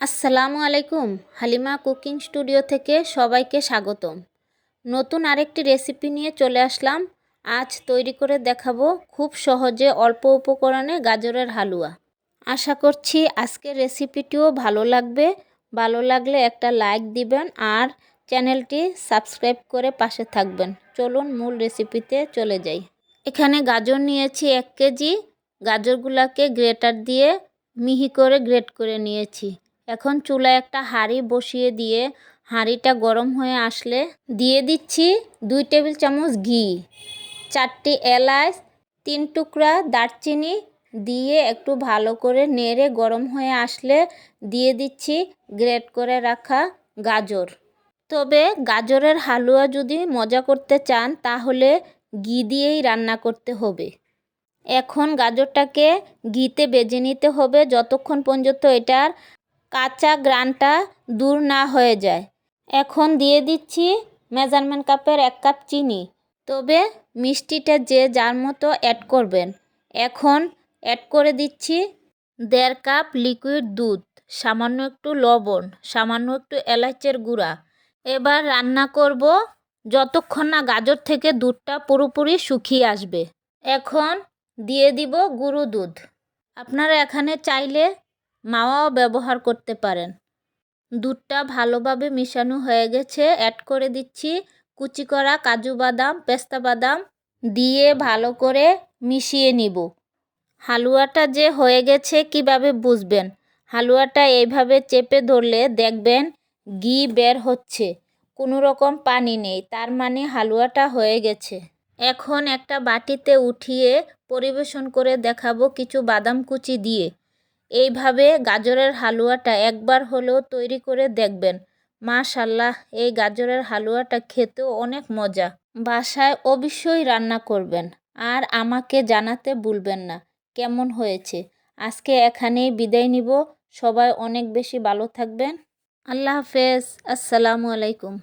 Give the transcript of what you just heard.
আসসালামু আলাইকুম, Halima cooking studio থেকে সবাইকে স্বাগতম। নতুন আরেকটি রেসিপি নিয়ে চলে আসলাম। আজ তৈরি করে দেখাবো খুব সহজে অল্প উপকরণে গাজরের হালুয়া। আশা করছি আজকের রেসিপিটিও ভালো লাগবে। ভালো লাগলে একটা লাইক দিবেন আর চ্যানেলটি সাবস্ক্রাইব করে পাশে থাকবেন। চলুন মূল রেসিপিতে চলে যাই। এখানে গাজর নিয়েছি এক কেজি। গাজরগুলোকে গ্রেটার দিয়ে মিহি করে গ্রেট করে নিয়েছি। এখন চুলায় একটা হাঁড়ি বসিয়ে দিয়ে হাঁড়িটা গরম হয়ে আসলে দিয়ে দিচ্ছি দুই টেবিল চামচ ঘি, চারটি এলাচ, তিন টুকরা দারচিনি দিয়ে একটু ভালো করে নেড়ে গরম হয়ে আসলে দিয়ে দিচ্ছি গ্রেট করে রাখা গাজর। তবে গাজরের হালুয়া যদি মজা করতে চান তাহলে ঘি দিয়েই রান্না করতে হবে। এখন গাজরটাকে ঘিতে বেজে নিতে হবে যতক্ষণ পর্যন্ত এটার কাঁচা গ্রানটা দূর না হয়ে যায়। এখন দিয়ে দিচ্ছি মেজারমেন্ট কাপের এক কাপ চিনি। তবে মিষ্টিটা যে যার মতো অ্যাড করবেন। এখন অ্যাড করে দিচ্ছি দেড় কাপ লিকুইড দুধ, সামান্য একটু লবণ, সামান্য একটু এলাচের গুঁড়া। এবার রান্না করব যতক্ষণ না গাজর থেকে দুধটা পুরোপুরি শুকিয়ে আসবে। এখন দিয়ে দিব গুঁড়ো দুধ। আপনারা এখানে চাইলে মাওয়াও ব্যবহার করতে পারেন। দুধটা ভালোভাবে মিশানো হয়ে গেছে। অ্যাড করে দিচ্ছি কুচি করা কাজু বাদাম, পেস্তা বাদাম দিয়ে ভালো করে মিশিয়ে নিব। হালুয়াটা যে হয়ে গেছে কীভাবে বুঝবেন? হালুয়াটা এইভাবে চেপে ধরলে দেখবেন ঘি বের হচ্ছে। কোনো রকম পানি নেই, তার মানে হালুয়াটা হয়ে গেছে। এখন একটা বাটিতে উঠিয়ে পরিবেশন করে দেখাবো কিছু বাদাম কুচি দিয়ে। এইভাবে গাজরের হালুয়াটা একবার হলেও তৈরি করে দেখবেন। মাশাল্লাহ এই গাজরের হালুয়াটা খেতেও অনেক মজা। বাসায় অবশ্যই রান্না করবেন, আর আমাকে জানাতে ভুলবেন না। কেমন হয়েছে? আজকে এখানেই বিদায় নিব। সবাই অনেক বেশি ভালো থাকবেন। আল্লাহ হাফেজ। আসসালামু আলাইকুম।